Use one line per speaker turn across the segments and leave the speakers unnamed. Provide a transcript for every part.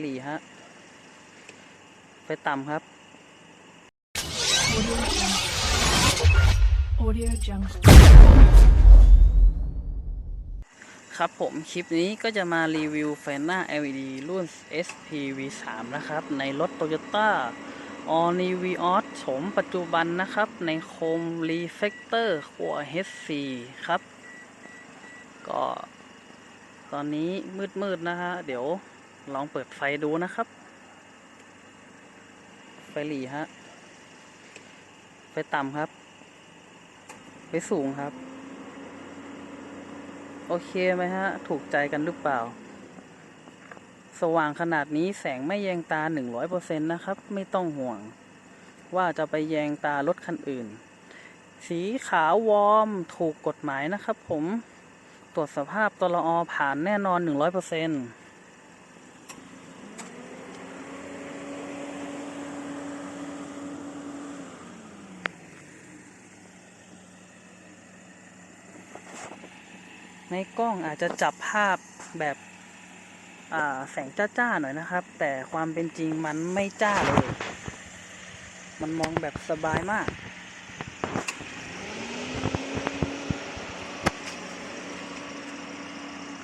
หลีฮะ ไฟต่ำครับ
Audio Jungle.
ครับผม คลิปนี้ก็จะมารีวิวไฟหน้า LED รุ่น SPV3 นะครับ ในรถ Toyota All New Vios โฉมปัจจุบันนะครับ ในโคม Reflector ขัว H4 ครับ ก็ตอนนี้มืดๆนะฮะ เดี๋ยว ลองเปิดไฟดูนะครับ ไฟหลีฮะ ไฟต่ำครับ ไฟสูงครับ โอเคไหมฮะ ถูกใจกันหรือเปล่า สว่างขนาดนี้แสงไม่แยงตา 100%นะครับ ไม่ต้องห่วง ว่าจะไปแยงตารถคันอื่น สีขาววอร์มถูกกฎหมายนะครับผม ตรวจสภาพตลอผ่านแน่นอน 100% ในกล้องอาจจะจับภาพแบบอ่าแสงจ้าๆหน่อยนะครับ แต่ความเป็นจริงมันไม่จ้าเลย มันมองแบบสบายมาก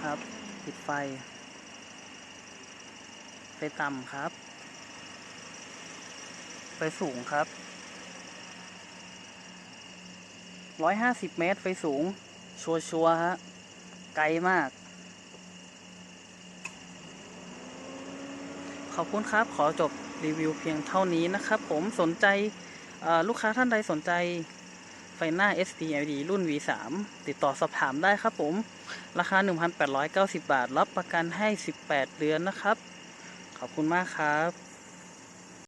ครับปิดไฟ ไฟต่ำครับ ไฟสูงครับร้อยห้าสิบเมตรไฟสูง ชัวชัวร์ๆฮะ ไกลมาก ขอบคุณครับขอจบรีวิวเพียงเท่านี้นะครับ ผมสนใจลูกค้าท่านใดสนใจไฟหน้า S P L D รุ่น V3 ติดต่อสอบถามได้ครับผม ราคา 1,890 บาท รับประกันให้ 18 เดือนนะครับ ขอบคุณมากครับ